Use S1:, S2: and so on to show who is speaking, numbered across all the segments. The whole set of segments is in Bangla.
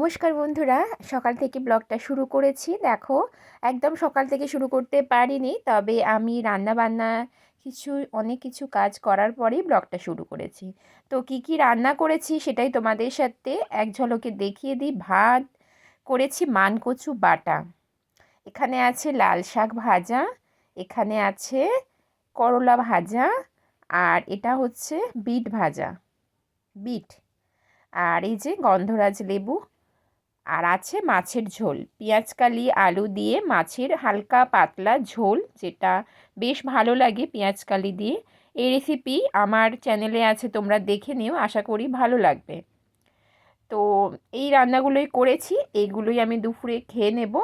S1: নমস্কার বন্ধুরা, সকাল থেকে ব্লগটা শুরু করেছি। দেখো, একদম সকাল থেকে শুরু করতে পারিনি, তবে আমি রান্না বান্না কিছু, অনেক কিছু কাজ করার পরেই ব্লগটা শুরু করেছি। তো কি কি রান্না করেছি সেটাই তোমাদের সাথে এক ঝলকে দেখিয়ে দিই। ভাত করেছি মানকচু বাটা। এখানে আছে লাল শাক ভাজা, এখানে আছে করলা ভাজা, আর এটা হচ্ছে বিট ভাজা, বিট। আর এই যে গন্ধরাজ লেবু আর আছে মাছের ঝোল। পেঁয়াজকালি আলু দিয়ে মাছের হালকা পাতলা ঝোল, যেটা বেশ ভালো লাগে পেঁয়াজকালি দিয়ে। এই রেসিপি আমার চ্যানেলে আছে, তোমরা দেখে নিও, আশা করি ভালো লাগবে। তো এই রান্নাগুলোই করেছি, এইগুলোই আমি দুপুরে খেয়ে নেব।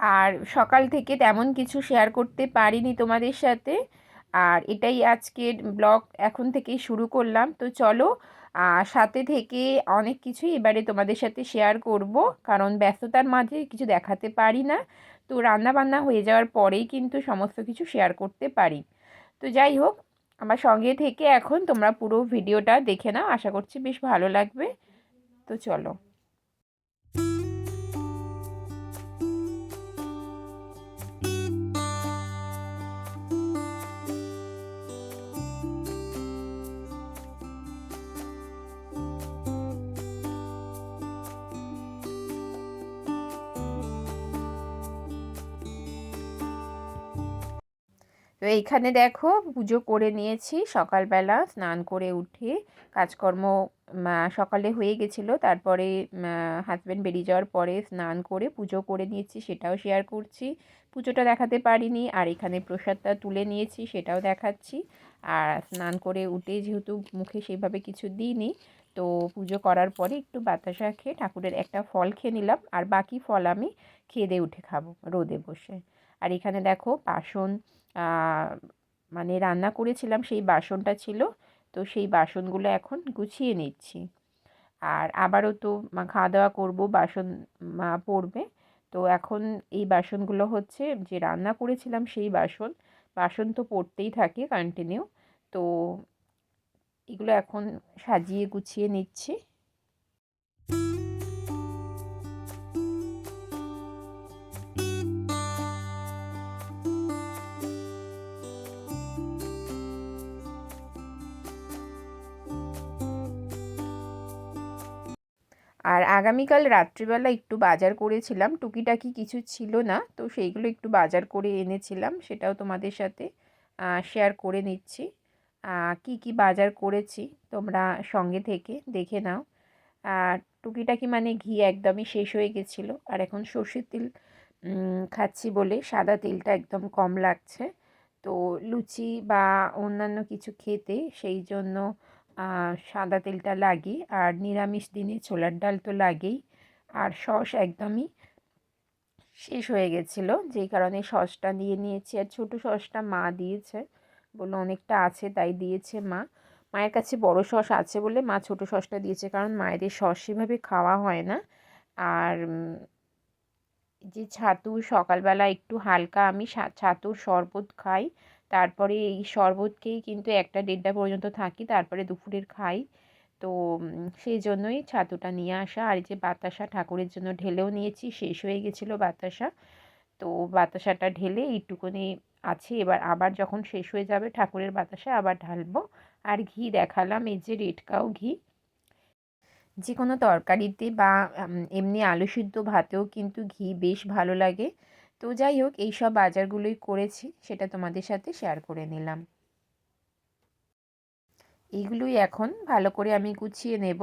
S1: আর সকাল থেকে তেমন কিছু শেয়ার করতে পারিনি তোমাদের সাথে। আর এটাই আজকের ব্লগ এখন থেকেই শুরু করলাম। তো চলো সাথে থেকে অনেক কিছুই এবারে তোমাদের সাথে শেয়ার করব, কারণ ব্যস্ততার মাঝে কিছু দেখাতে পারি না। তো রান্না বান্না হয়ে যাওয়ার পরেই কিন্তু সমস্ত কিছু শেয়ার করতে পারি। তো যাই হোক, আমার সঙ্গে থেকে এখন তোমরা পুরো ভিডিওটা দেখে নাও, আশা করছি বেশ ভালো লাগবে। তো চলো। তো এইখানে দেখো পুজো করে নিয়েছি। সকালবেলা স্নান করে উঠে কাজকর্ম সকালে হয়ে গেছিল। তারপরে হাজব্যান্ড বেরিয়ে যাওয়ার পরে স্নান করে পুজো করে নিয়েছি, সেটাও শেয়ার করছি। পুজোটা দেখাতে পারিনি, আর এখানে প্রসাদটা তুলে নিয়েছি, সেটাও দেখাচ্ছি। আর স্নান করে উঠে যেহেতু মুখে সেভাবে কিছু দিইনি, তো পুজো করার পরে একটু বাতাসা খেয়ে ঠাকুরের একটা ফল খেয়ে নিলাম। আর বাকি ফল আমি খেয়ে দিয়ে উঠে খাব রোদে বসে। আর এখানে দেখো বাসন মানে রান্না করেছিলাম সেই বাসনটা ছিল, তো সেই বাসনগুলো এখন গুছিয়ে নিচ্ছি। আর আবারও তো খাওয়া দাওয়া করব, বাসন পড়বে তো এখন এই বাসনগুলো হচ্ছে যে রান্না করেছিলাম সেই বাসন বাসন তো পড়তেই থাকে কন্টিনিউ তো এগুলো এখন সাজিয়ে গুছিয়ে নিচ্ছি। আর আগামীকাল রাত্রিবেলা একটু বাজার করেছিলাম, টুকিটাকি কিছু ছিল না, তো সেইগুলো একটু বাজার করে এনেছিলাম, সেটাও তোমাদের সাথে শেয়ার করে নিচ্ছি। কি কি বাজার করেছি তোমরা সঙ্গে থেকে দেখে নাও। আর টুকিটাকি মানে ঘি একদমই শেষ হয়ে গেছিল, আর এখন সর্ষের তেল খাচ্ছি বলে সাদা তেলটা একদম কম লাগছে। তো লুচি বা অন্যান্য কিছু খেতে সেই জন্য সাদা তেলটা লাগে আর নিরামিষ দিনে ছোলার ডাল তো লাগেই। আর সস একদমই শেষ হয়ে গেছিল, যেই কারণে সসটা দিয়ে নিয়েছি। আর ছোটো সসটা মা দিয়েছে বলল অনেকটা আছে, তাই দিয়েছে মা। মায়ের কাছে বড় সস আছে বলে মা ছোট সসটা দিয়েছে, কারণ মায়েদের সস সেভাবে খাওয়া হয় না। আর যে ছাতু সকালবেলা একটু হালকা আমি ছাতুর শরবত খাই তারপরে এই শরবতকেই কিন্তু একটা দেড়টা পর্যন্ত থাকি, তারপরে দুপুরের খাই। তো সেই জন্যই ছাতুটা নিয়ে আসা। আর এই যে বাতাসা ঠাকুরের জন্য ঢেলেও নিয়েছি, শেষ হয়ে গেছিল বাতাসা। তো, বাতাসাটা ঢেলে এইটুকুনি আছে। এবার আবার যখন শেষ হয়ে যাবে ঠাকুরের বাতাসা, আবার ঢালবো। আর ঘি দেখালাম, এই যে রেটকাও ঘি। যে কোনো তরকারিতে বা এমনি আলু সিদ্ধ ভাতেও কিন্তু ঘি বেশ ভালো লাগে। তো যাই হোক, এই সব বাজারগুলোই করেছি, সেটা তোমাদের সাথে শেয়ার করে নিলাম। এইগুলোই এখন ভালো করে আমি গুছিয়ে নেব।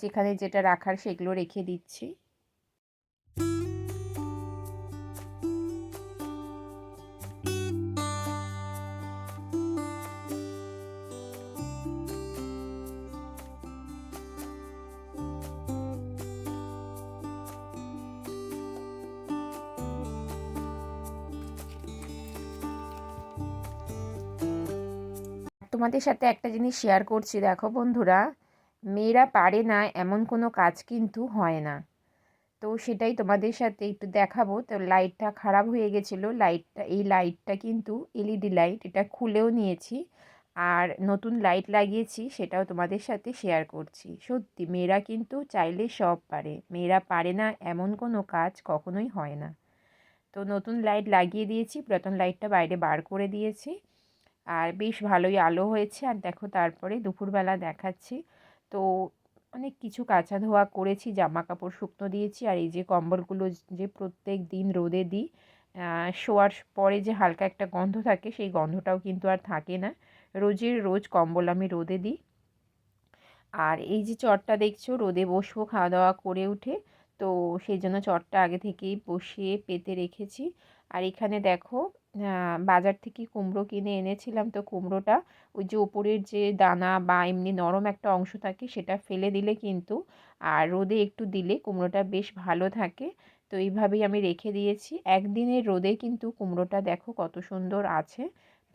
S1: যেখানে যেটা রাখার সেগুলো রেখে দিচ্ছি। তোমাদের সাথে একটা জিনিস শেয়ার করছি। দেখো বন্ধুরা, মেয়েরা পারে না, এমন কোনো কাজ কিন্তু হয় না। তো সেটাই তোমাদের সাথে একটু দেখাবো। তো লাইটটা খারাপ হয়ে গেছিল লাইটটা এই লাইটটা কিন্তু এলইডি লাইট এটা খুলেও নিয়েছি। আর নতুন লাইট লাগিয়েছি, সেটাও তোমাদের সাথে শেয়ার করছি। সত্যি, মেয়েরা কিন্তু চাইলে সব পারে। মেয়েরা পারে না, এমন কোনো কাজ কখনোই হয় না। তো নতুন লাইট লাগিয়ে দিয়েছি পুরাতন লাইটটা বাইরে বার করে দিয়েছি। আর বেশ ভালোই আলো হয়েছে। আর দেখো তারপরে দুপুরবেলা দেখাচ্ছি। তো অনেক কিছু কাঁচা ধোয়া করেছি জামা কাপড় শুকনো দিয়েছি। আর এই যে কম্বলগুলো যে প্রত্যেক দিন রোদে দিই শোয়ার পরে যে হালকা একটা গন্ধ থাকে, সেই গন্ধটাও কিন্তু আর থাকে না। রোজের রোজ কম্বল আমি রোদে দিই। আর এই যে চটটা দেখছ, রোদে বসবো খাওয়া দাওয়া করে উঠে। তো সেই জন্য চটটা আগে থেকেই বসিয়ে পেতে রেখেছি। আর এখানে দেখো বাজার থেকে কুমড়ো কিনে এনেছিলাম তো কুমড়োটা। ওই যে ওপরের যে দানা বা এমনি নরম একটা অংশ থাকে সেটা ফেলে দিলে কিন্তু, আর রোদে একটু দিলে কুমড়োটা বেশ ভালো থাকে। তো এইভাবেই আমি রেখে দিয়েছি। একদিনের রোদে কিন্তু কুমড়োটা দেখো কত সুন্দর আছে।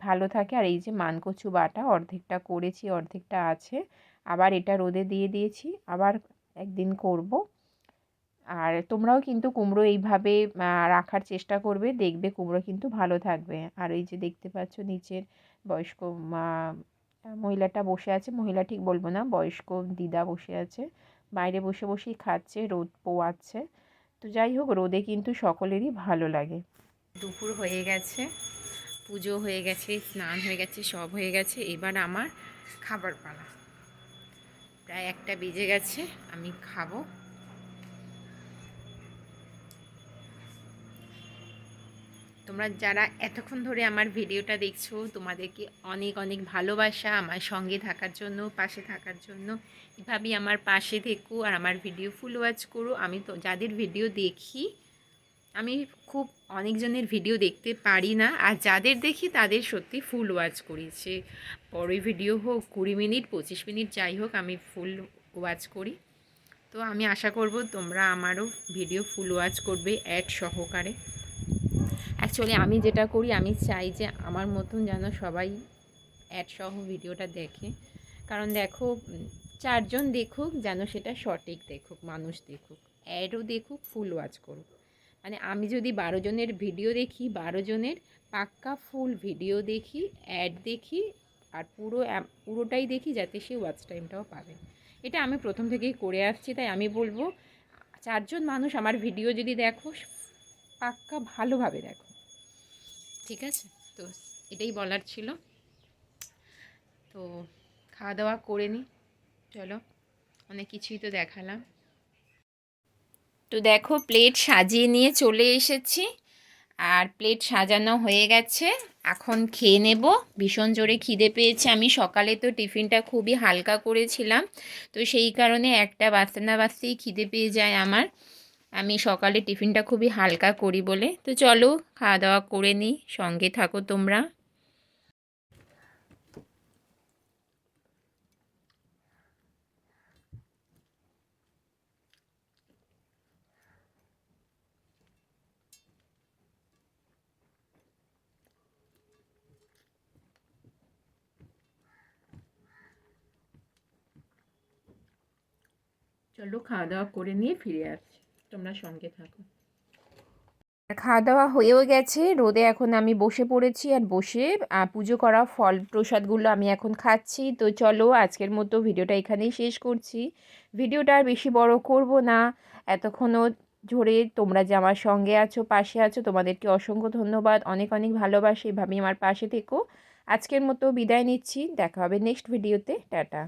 S1: ভালো থাকে। আর এই যে মানকচু বাটা অর্ধেকটা করেছি, অর্ধেকটা আছে। আবার এটা রোদে দিয়ে দিয়েছি। আবার একদিন করব। আর তোমরাও কিন্তু কুমড়ো এইভাবে রাখার চেষ্টা করবে। দেখবে কুমড়ো কিন্তু ভালো থাকবে। আর এই যে দেখতে পাচ্ছ নিচের বয়স্ক মহিলাটা বসে আছে। মহিলা ঠিক বলব না, বয়স্ক দিদা বসে আছে। বাইরে বসে বসেই খাচ্ছে, রোদ পোয়াচ্ছে। তো যাই হোক, রোদে কিন্তু সকলেরই ভালো লাগে। দুপুর হয়ে গেছে, পুজো হয়ে গেছে, স্নান হয়ে গেছে, সব হয়ে গেছে। এবার আমার খাবার পালা। প্রায় একটা বেজে গেছে, আমি খাব। তোমরা যারা এতক্ষণ ধরে আমার ভিডিওটা দেখছ, তোমাদেরকে অনেক অনেক ভালোবাসা আমার সঙ্গে থাকার জন্য, পাশে থাকার জন্য। এভাবেই আমার পাশে থেকো আর আমার ভিডিও ফুল ওয়াচ করো। আমি তো যাদের ভিডিও দেখি, আমি খুব অনেকজনের ভিডিও দেখতে পারি না। আর যাদের দেখি, তাদের সত্যি ফুল ওয়াচ করি বড়ই ভিডিও হোক, কুড়ি মিনিট, পঁচিশ মিনিট, যাই হোক, আমি ফুল ওয়াচ করি। তো আমি আশা করব তোমরা আমারও ভিডিও ফুল ওয়াচ করবে, অ্যাড সহকারে। অ্যাকচুয়ালি আমি যেটা করি, আমি চাই যে আমার মতন যেন সবাই অ্যাড সহ ভিডিওটা দেখে। কারণ দেখো চারজন দেখুক যেন সেটা সঠিক দেখুক, মানুষ দেখুক। অ্যাডও দেখুক ফুল ওয়াচ করুক। মানে আমি যদি বারো জনের ভিডিও দেখি, বারো জনের পাক্কা ফুল ভিডিও দেখি অ্যাড দেখি, আর পুরো পুরোটাই দেখি যাতে সে ওয়াচ টাইমটাও পাবে। এটা আমি প্রথম থেকেই করে আসছি, তাই আমি বলব, চারজন মানুষ আমার ভিডিও যদি দেখো, পাক্কা ভালোভাবে দেখো। ঠিক আছে? তো এটাই বলার ছিল। তো খাওয়া দাওয়া করে নিই চলো, অনেক কিছুই তো দেখালাম। তো দেখো, প্লেট সাজিয়ে নিয়ে চলে এসেছি। আর প্লেট সাজানো হয়ে গেছে। এখন খেয়ে নেব। ভীষণ জোরে খিদে পেয়েছে। আমি সকালে তো টিফিনটা খুবই হালকা করেছিলাম। তো সেই কারণে একটা বাঁচতে না বাঁচতেই খিদে পেয়ে যায় আমার। আমি সকালে টিফিনটা খুবই হালকা করি বলে। তো চলো খাওয়া দাওয়া করে নিই। সঙ্গে থাকো তোমরা। চলো খাওয়া দাওয়া করে নিয়ে ফিরে আসছি তোমরা সঙ্গে থাকো। খাওয়া দাওয়া হয়েও গেছে, রোদে এখন আমি বসে পড়েছি আর বসে পুজো করা ফল প্রসাদগুলো আমি এখন খাচ্ছি। তো চলো আজকের মতো ভিডিওটা এখানেই শেষ করছি। ভিডিওটা আর বেশি বড় করব না। এতক্ষণও ধরে তোমরা যে আমার সঙ্গে আছো, পাশে আছো, তোমাদেরকে অসংখ্য ধন্যবাদ। অনেক অনেক ভালোবাসি। এভাবেই আমার পাশে থেকো। আজকের মতো বিদায় নিচ্ছি। দেখা হবে নেক্সট ভিডিওতে। টাটা।